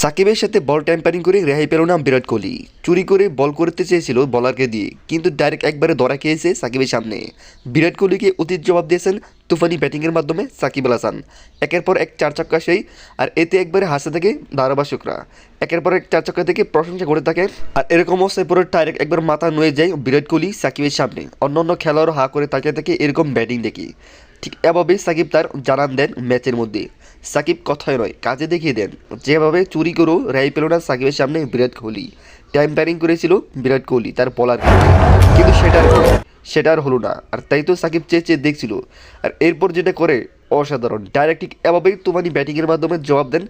সাকিবের সাথে বল ট্যাম্পারিং করে রেহাই পেল না বিরাট কোহলি। চুরি করে বল করতে চেয়েছিল বলারকে দিয়ে, কিন্তু ডাইরেক্ট একবারে ধরা খেয়েছে সাকিবের সামনে। বিরাট কোহলিকে অতীত জবাব দিয়েছেন তুফানি ব্যাটিংয়ের মাধ্যমে সাকিব আল হাসান। একের পর এক চার চক্কা সেই, আর এতে একবারে হাসতে থাকে ধারাভাষকরা একের পর এক চার চক্কা থেকে প্রশংসা করে থাকে, আর এরকম অবস্থায় পুরো ডাইরেক্ট একবার মাথা নুয়ে যায় বিরাট কোহলি সাকিবের সামনে। অন্য অন্য খেলোয়াড় হা করে তাকিয়ে থাকে এরকম ব্যাটিং দেখি। ঠিক এভাবেই সাকিব তার জানান দেন ম্যাচের মধ্যে। সাকিব কথায় নয়, কাজে দেখিয়ে দেন। যেভাবে চুরি করেও রায় পেল না সাকিবের সামনে বিরাট কোহলি। টাইম প্যারিং করেছিল বিরাট কোহলি, তার বলার কিন্তু সেটা আর সেটা আর হলো না, আর তাই তো সাকিব চেয়ে চেয়ে দেখছিল। আর এরপর যেটা করে অসাধারণ। ডাইরেক্ট এভাবেই তুমানি ব্যাটিংয়ের মাধ্যমে জবাব দেন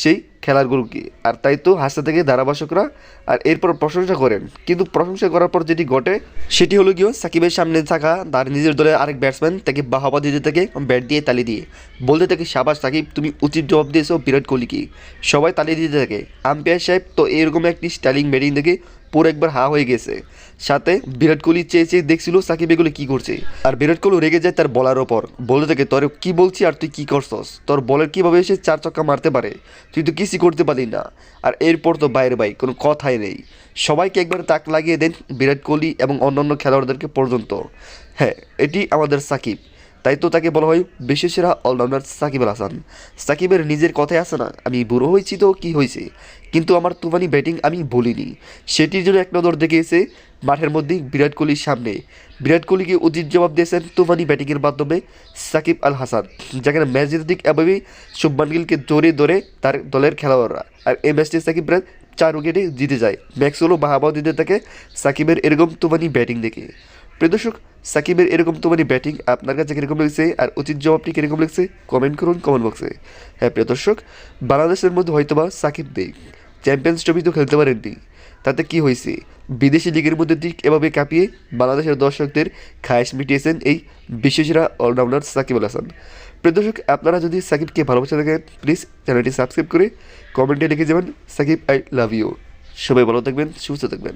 সেই খেলারগুলোকে আর তাই তো হাসতে থেকে ধারাভাষকরা আর এরপর প্রশংসা করেন। কিন্তু প্রশংসা করার পর যেটি ঘটে, সেটি হলো গিয়ে সাকিবের সামনে থাকা তার নিজের দলের আরেক ব্যাটসম্যান তাকে বাহাবা দিতে থাকে ব্যাট দিয়ে তালি দিয়ে। বলতে থাকে, সাবাস সাকিব, তুমি উচিত জবাব দিয়েছ বিরাট কোহলিকে। সবাই তালি দিতে থাকে। আম্পায়ার সাহেব তো এরকম একটি স্টাইলিং ব্যাটিং দেখে পুরো একবার হা হয়ে গেছে। সাথে বিরাট কোহলি চেয়ে চেয়ে দেখছিল সাকিব এগুলো কি করছে। আর বিরাট কোহলি রেগে যায় তার বলার ওপর। বলতে থাকে, তোর কি বলছি আর তুই কি করছস? তোর বলের কীভাবে এসে চার চক্কা মারতে পারে? তুই তো কিছুই করতে পারলি না। আর এরপর তো বাইরে বাই কোনো কথাই নেই। সবাইকে একবার তাক লাগিয়ে দেন বিরাট কোহলি এবং অন্যান্য খেলোয়াড়দেরকে পর্যন্ত। হ্যাঁ এটি আমাদের সাকিব। তাই তো তাকে বলা হয় বিশ্বসেরা অলরাউন্ডার সাকিব আল হাসান। সাকিবের নিজের কথায় আছে না, আমি বুড়ো হয়েছি তো কি হয়েছে? কিন্তু আমার তুফানি ব্যাটিং আমি বলিনি সেটির জন্য এক নজর দেখেছে মাঠের মধ্যে বিরাট কোহলির সামনে। বিরাট কোহলিকে উচিত জবাব দিয়েছেন তুফানি ব্যাটিংয়ের মাধ্যমে সাকিব আল হাসান, যেখানে ম্যাচ জিতে দিক এভাবেই শুভমান গিলকে জোরে ধরে তার দলের খেলোয়াড়রা। আর এই ম্যাচটি সাকিব প্রায় চার উইকেটে জিতে যায়। ম্যাক্সওয়েলও বাহাবাও দিতে থাকে সাকিবের এরকম তুফানি ব্যাটিং দেখে। প্রিয় দর্শক সাকিবের এরকম তোমারই ব্যাটিং আপনার কাছে কীরকম লাগছে আর উচিত জবাবটি কীরকম লাগছে? কমেন্ট করুন কমেন্ট বক্সে হ্যাঁ প্রিয় দর্শক, বাংলাদেশের মধ্যে হয়তোবা সাকিব নেই। চ্যাম্পিয়ন্স ট্রফি তো খেলতে পারেননি। তাতে কি হয়েছে? বিদেশি লিগের মধ্যে দিক এভাবে কাঁপিয়ে বাংলাদেশের দর্শকদের খায়েশ মিটিয়েছেন এই বিশ্বসেরা অলরাউন্ডার সাকিব আল হাসান। প্রিয় দর্শক, আপনারা যদি সাকিবকে ভালোবাসা থাকেন প্লিজ চ্যানেলটি সাবস্ক্রাইব করে কমেন্টে লিখে যাবেন, সাকিব আই লাভ ইউ সবাই ভালো থাকবেন, সুস্থ থাকবেন।